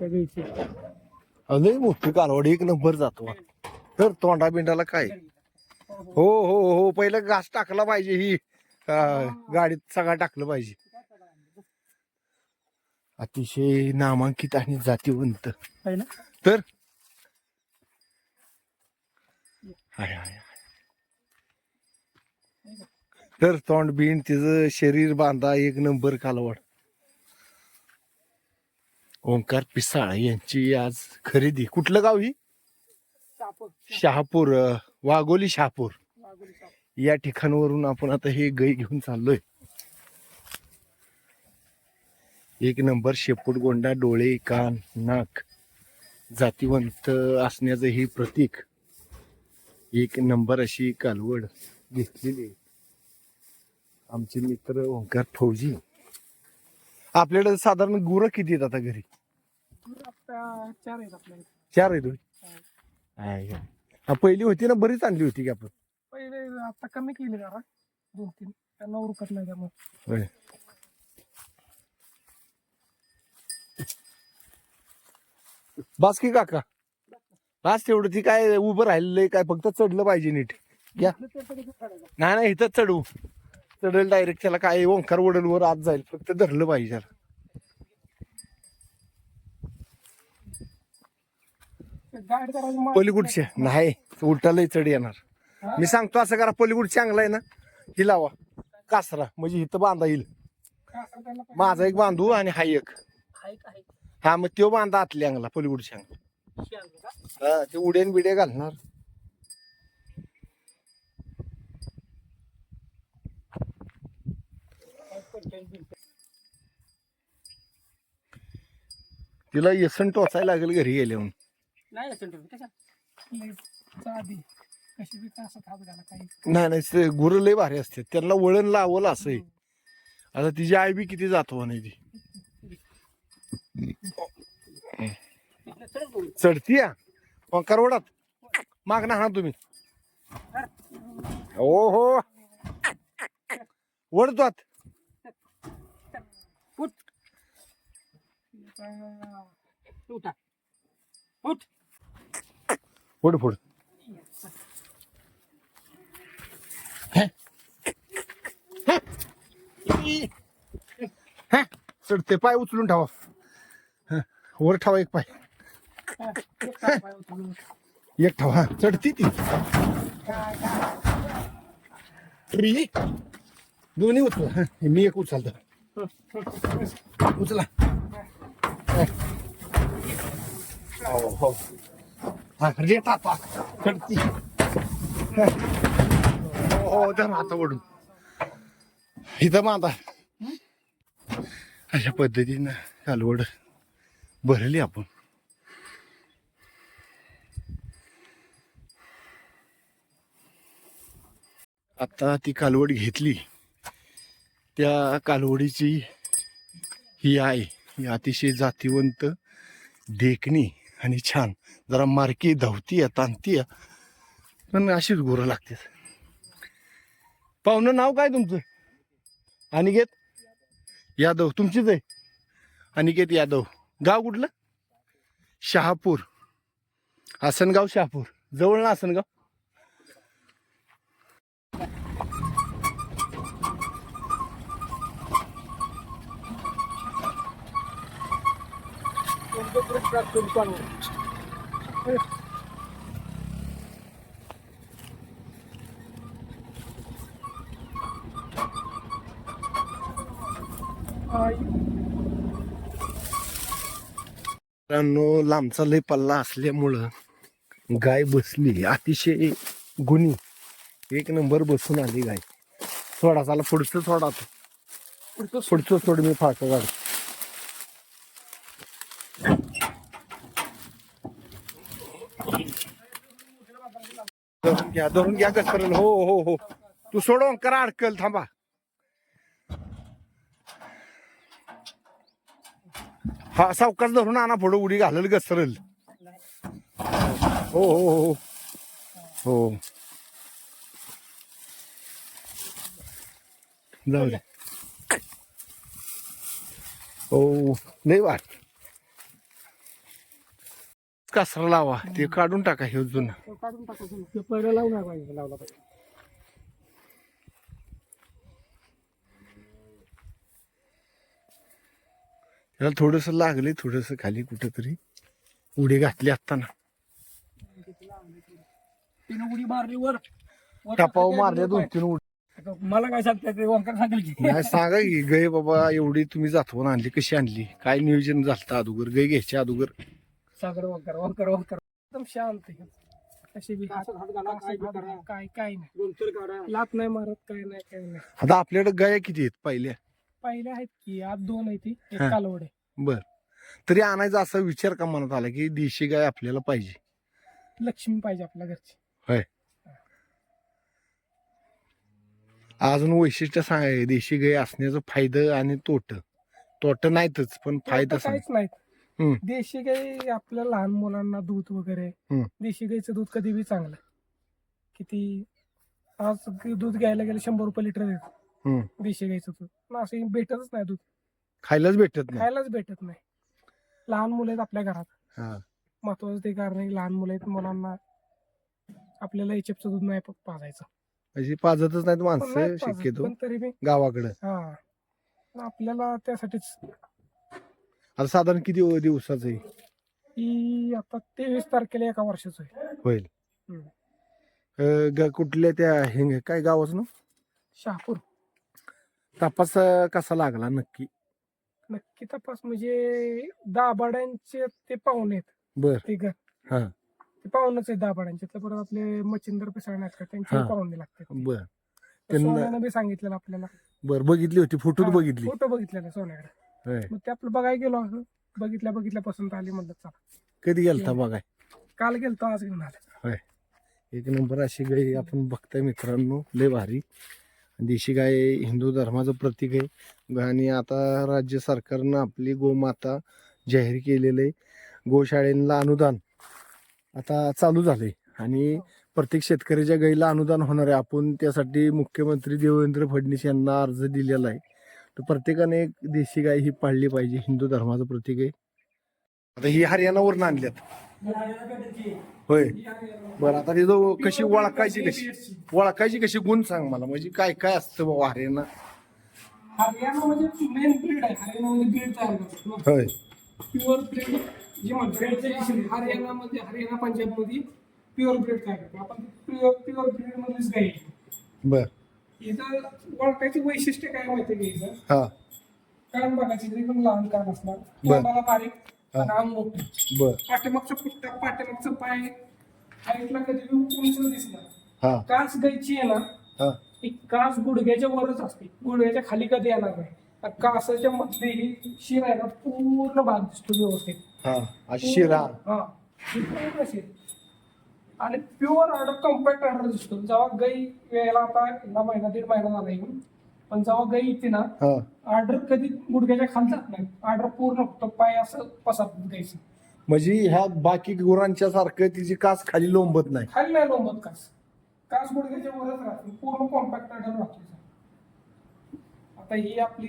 त्या मोठी कालवड एक नंबर जातो तर तोंडा बिंडाला काय? हो हो हो पहिलं घास टाकला पाहिजे ही. अं, गाडीत सगळा टाकलं पाहिजे. अतिशय नामांकित आणि जातीवंत. आहे ना? तर? हाय. तर तोंड बिंड तिचं शरीर बांधा एक नंबर कालवड. ओंकार पिसाळ यांची आज खरेदी. कुठलं गाव ही? शहापूर. वाघोली शहापूर. या ठिकाणावरून आपण आता हे गाई घेऊन चाललोय. एक नंबर शेपूट गोंडा डोळे कान नाक जातीवंत असण्याचं हे प्रतीक. एक नंबर अशी कालवड घेतलेली. आमचे मित्र ओंकार फौजी. आपल्याकडे साधारण गुरं किती आहेत आता घरी? आता चार आहेत चार? आहे? हा, पहिली होती ना बरीच आणली होती की आपण? पहिले आता कमी केले जरा दोन तीन. त्यांना उरकत नाही त्यामुळे होय. बास की काका बास तेवढं ती काय उभं राहिलेलं आहे काय फक्त चढलं पाहिजे नीट. या नाही नाही इथंच चढवू चढेल डायरेक्ट त्याला काय ओंकार वडल वर आत जाईल फक्त धरलं पाहिजे त्याला. गाईड करायचं मग- पलीकडचे. नाही उलटालही चढ येणार. मी सांगतो असं करा पलीकडून चांगला आहे ना ही लावा. कासरा म्हणजे इथं बांधा येईल. माझा एक बांधू आणि हा एक? हा मग तो बांधा आतल्या अंगला पलीकडच्या अंगला? हा ते उड्यान बिड्या घालणार. तिला येसन टोचायला लागेल घरी गेल्याहून नाही असेल तुम्ही कशा? लय आधी कशी बी असं थाप झाला काही? नाही नाही ते गुरं लय भारी असते त्यांना वळण लावलं असं आहे. आता तिची आई बी किती जातो नाही ती. चढती या. करवडात. माग ना हा तुम्ही. हो हो. वडतो आत उठ. उठा उठ. पुढ पुढ चढते पाय उचलून ठेवा. वर ठेवा एक पाय. एक ठेवा. चढती ती. ट्री दोन्ही उचल. मी एक उचलतो. उचला. हो. हो हा, रेट आता चढती हो हो धर आता ओढून इथं बांधा अशा पद्धतीनं कालवड भरली आपण आता ती कालवड घेतली. त्या कालवडीची ही आहे ही अतिशय जातीवंत देखणी आणि छान. जरा मारकी धावती आहे पण अशीच गुरं लागतात. पाहुणं नाव काय तुमचं? अनिकेत? यादव. तुमचीच आहे? अनिकेत यादव. गाव कुठलं? शहापूर. आसनगाव शहापूर. जवळ ना आसनगाव मित्रांनो लांबचा लय पल्ला असल्यामुळं गाय बसली. अतिशय गुणी. एक नंबर बसून आली गाय. सोडा चाला पुढचं सोडा. आता. पुढचं सोड मी फाटं काढतो. धरून घ्या धरून घ्या घसरल. हो हो हो. तू सोडव करा अडकल थांबा. हा सावकाश धरून आणा पुढं उडी घालल घसरल. हो हो हो. हो. जाऊ दे. हो नाही वाट. कासरा लावा ते काढून टाका हे जुनं. तो काढून टाकायचं ते पहिलं लावून पाहिजे लावला पाहिजे त्याला थोडस लागले थोडस खाली कुठेतरी उडी घातली असताना तिने उडी मारली वर. टपाव आणि दोन. तीन उडी. मला काय सांगताय ते वंकर सांगेल की? नाही सांगा की गय बाबा एवढी तुम्ही जातवून आणली कशी आणली? काय नियोजन झालं अगोदर? गय घ्यायच्या अगोदर? सागर वंकर वंकर वंकर. एकदम शांत आहे. कशी बी हात घाला, काय घाला, काय काय नाही. लात नाही मारत काय नाही काय नाही. आता आपल्याकडे गाया किती आहेत पहिल्या? पहिले आहेत की आज दोन आहे ती एक हा. कालवड. आहे बर. तरी आणायचा असा विचार का मनात आला की देशी गाय आपल्याला पाहिजे? लक्ष्मी पाहिजे आपल्या घरची. अजून वैशिष्ट्य सांगाय देशी गाय असण्याचं फायदा आणि तोट. तोट नाहीतच पण फायदा आता सांग. काहीच नाहीत. हम्म. देशी गाई आपल्या लहान मुलांना दूध वगैरे हम्म. देशी गाईचं दूध कधी बी चांगलं किती आज दूध घ्यायला गेलं शंभर रुपये लिटर देतो हम्म. देशी गाईचं दूध. पण असं भेटतच नाही दूध. खायलाच भेटत नाही. खायलाच भेटत नाही. लहान मुलं आहेत आपल्या घरात. हा. महत्वाचं ते कारण आहे की लहान मुलं आहेत मुलांना आपल्याला एचएफचं दूध नाही प- पाजायचं पाजतच नाहीत पण माणसं नाही पाजत, शक्यतो. पण तरी बी गावाकडं. हा. आपल्याला त्यासाठीच आता साधारण किती व- दिवसाचं आहे? ही आता तेवीस तारखेला एका वर्षाचं आहे. होईल. हम्म. अं, ग- कुठल्या त्या हे काय गावाचं ना? शहापूर. तपास अं, कसा लागला नक्की? नक्की तपास म्हणजे दाभाड्यांचे ते पाहुणे आहेत. बर. ते घर. हा. ते पाहुणेच आहेत दाभाड्यांचे. तर परत आपले मच्छिंद्र पिसाळ नाहीत का? त्यांचे हा. पाहुणे लागतात बर. त्यांना- सोन्यानं बी सांगितलेलं आपल्याला. बर बघितली होती फोटोत हा, बघितली. फोटो बघितलेला सोन्याकडे. होय. मग ते आपलं बघायला गेलो असं. बघितल्या बघितल्या पसंत आली म्हणलं चला. कधी गेलता बघाय? काल गेलतो आज घेऊन आलं. एक नंबर अशी गाय आपण बघताय मित्रांनो लय भारी. देशी गाय हिंदू धर्माचं प्रतीक आहे. आणि आता राज्य सरकारनं आपली गोमाता जाहीर केलेलं आहे. गोशाळेला अनुदान आता चालू झालंय. आणि प्रत्येक शेतकऱ्याच्या गाईला अनुदान होणार आहे. आपण त्यासाठी मुख्यमंत्री देवेंद्र फडणवीस यांना अर्ज दिलेला आहे. तर प्रत्येकाने एक देशी गाय ही पाळली पाहिजे हिंदू धर्माचं प्रतीक आहे. आता ही हरियाणावरून आणल्यात. होय. बरं आता तिथं कशी ओळखायची कशी? ओळखायची कशी गुण सांग मला म्हणजे काय काय असतं बाबा हरियाणा? हरियाणा म्हणजे मेन ब्रीड आहे. हरियाणामध्ये ब्रीड तयार करतो होय. प्युअर ब्रीड जी म्हणतो हरियाणामध्ये हरियाणा पंजाबमध्ये प्युअर ब्रीड तयार करतो आपण प्युअर प्युअर ब्रीड मध्येच गाई आहे. बर. इथं ओळखायचं वैशिष्ट्य काय माहिती का इथं? हा. कान बघायचे तरी पण लहान कान असणार. बर. बारीक हा. आणि अंग मोठं बर. पाठीमागचं पुट्टा पाठीमागचं पाय हाईटला कधी बी उंच दिसणार. हा. कास गायची आहे ना हा. ती कास गुडघ्याच्या वरच असते. गुडघ्याच्या खाली कधी येणार नाही. आणि कासाच्या मधली ही शिर आहे ना पूर्ण भाग दिसतो व्यवस्थित. हा. शिरा. हा. ही पूर्ण आणि प्युअर ऑर्डर कम्पॅक्ट ऑर्डर दिसतो. जेव्हा गाई वेळेला आता ह्याला महिना दीड महिना झाला येऊन पण जेव्हा गाई येते ना ऑर्डर कधी गुडघ्याच्या खाली जात नाही. ऑर्डर पूर्ण फक्त पाय असं पसरतात गाईचं म्हणजे ह्या बाकी गुरांच्या सारखं तिची कास खाली लोंबत नाही. खाली नाही लोंबत कास. कास गुडघ्याच्या वरच राहते. पूर्ण कॉम्पॅक्ट ऑर्डर राहतो. आता ही आपली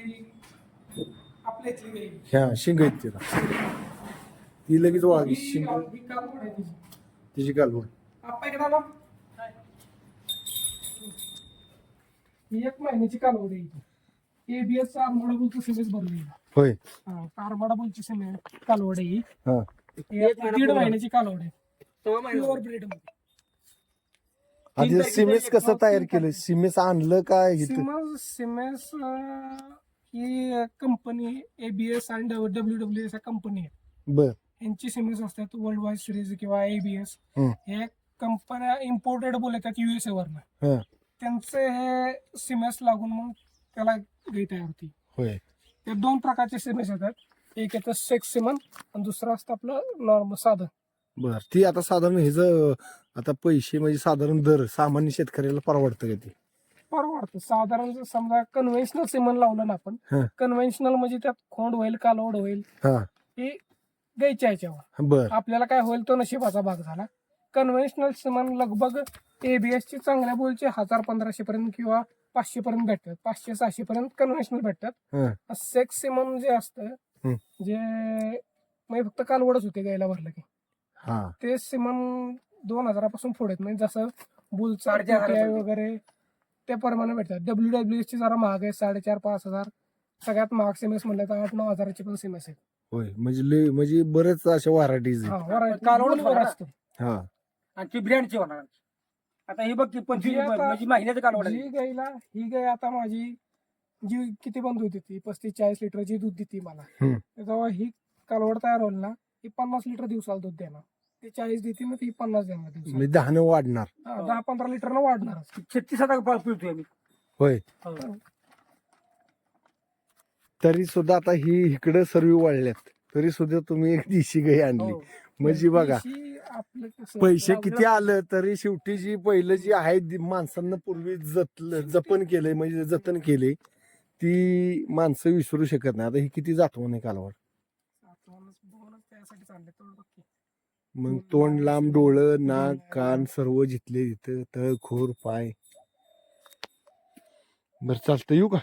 आपल्या इथली गाई. ह्या शिंग तिला. ती लगेच वाघ शिंग. ही तिची. कालवड आप्पा इकडे आला. ही एक महिन्याची कालवड आहे एबीएस आरमाडा बोलतो सिमेंट भरली. होय. आरमाडा बोलची सिमेंट कालवड आहे. ही. हा एक दीड महिन्याची कालवड आहे. प्युअर ब्रीड आधी सिमेस कसं तयार केलं? सिमेस आणलं का इथं सिमस सिमेस ही कंपनी एबीएस आणि डब्ल्यू डब्ल्यू एस कंपनी आहे बर. यांची सिमेस असतात. वर्ल्ड वाईड सिरीज किंवा एबीएस हम्म. हे कंपन्या इम्पोर्टेड बोलतात युएसए वरनं. हा. त्यांचे हे सिमेस लागून मग त्याला गाई तयार होती होय. ते दोन प्रकारचे सिमेस येतात. एक येतं सेक्स सिमन आणि दुसरं असतं आपलं नॉर्मल साधं बर ती आता साधारण ह्याचं आता पैसे म्हणजे साधारण दर सामान्य शेतकऱ्याला परवडतं का ते? परवडतं. साधारण जर समजा कन्व्हेन्शनल सिमन लावलं ना आपण हा. कन्व्हेन्शनल म्हणजे त्यात खोंड होईल कालवड होईल हा. हे ह्याच्यावर. बर. आपल्याला काय होईल तो नशिबाचा भाग झाला. कन्व्हेन्शनल सिमन लगभग एबीएस ची चांगल्या बोलचे हजार पंधराशे पर्यंत किंवा पाचशे पर्यंत भेटतात. पाचशे सहाशे पर्यंत कन्व्हेन्शनल भेटतात. हा. सेक्स सिमन जे असतं. जे म्हणजे फक्त कालवडच होते गायला भरलं की. हा. ते सिमन दोन हजारापासून पुढे आहेत. म्हणजे जसं बुलचा साडेचार हजारापर्यंत. वगैरे त्या प्रमाणे भेटतात. डब्ल्यू डब्ल्यू ची जरा महाग आहे साडेचार पाच हजार. सगळ्यात महाग सिमेस म्हणलं तर आठ नऊ हजाराची पण सिमेस आहेत. होय. म्हणजे म्हणजे बरेच अशा व्हरायटीज हा, कालवड. असतं. हा. आणि ती ब्रँडची होणार. आता ही बघ की पंचवीस जी आता- म्हणजे महिन्याचं कालवड जी गाईला ही गाय आता माझी जी किती पण दूध देते पस्तीस चाळीस लिटरची दूध देते मला. हम्म. जेव्हा ही कालवड तयार होईल ना ही पन्नास लिटर दिवसाला दूध देणार. ती चाळीस देते ना ती पन्नास देणार दिवसाला. म्हणजे दहानं वाढणार. हा, दहा पंधरा लिटरनं वाढणारच. छत्तीस हजार पाळ पिळतोय आम्ही होय. हो. तरी सुद्धा आता ही इकडे सर्व वाढल्यात तरी सुद्धा तुम्ही एक दिशी गाई आणली. हो. म्हणजे बघा देशी आपलं कसं- पैसे किती आलं तरी शेवटी जी पहिलं जी आहे माणसांना पूर्वी जतलं जपन केलंय म्हणजे जतन केले ती माणसं विसरू शकत नाही. आता ही किती जातवण आहे कालवड. आपणच बघूनच त्यासाठी चालले तेवढं बघ की. मग तोंड लांब डोळं नाक कान सर्व जिथले तिथं तळ खोर पाय. बर चालतं येऊ का?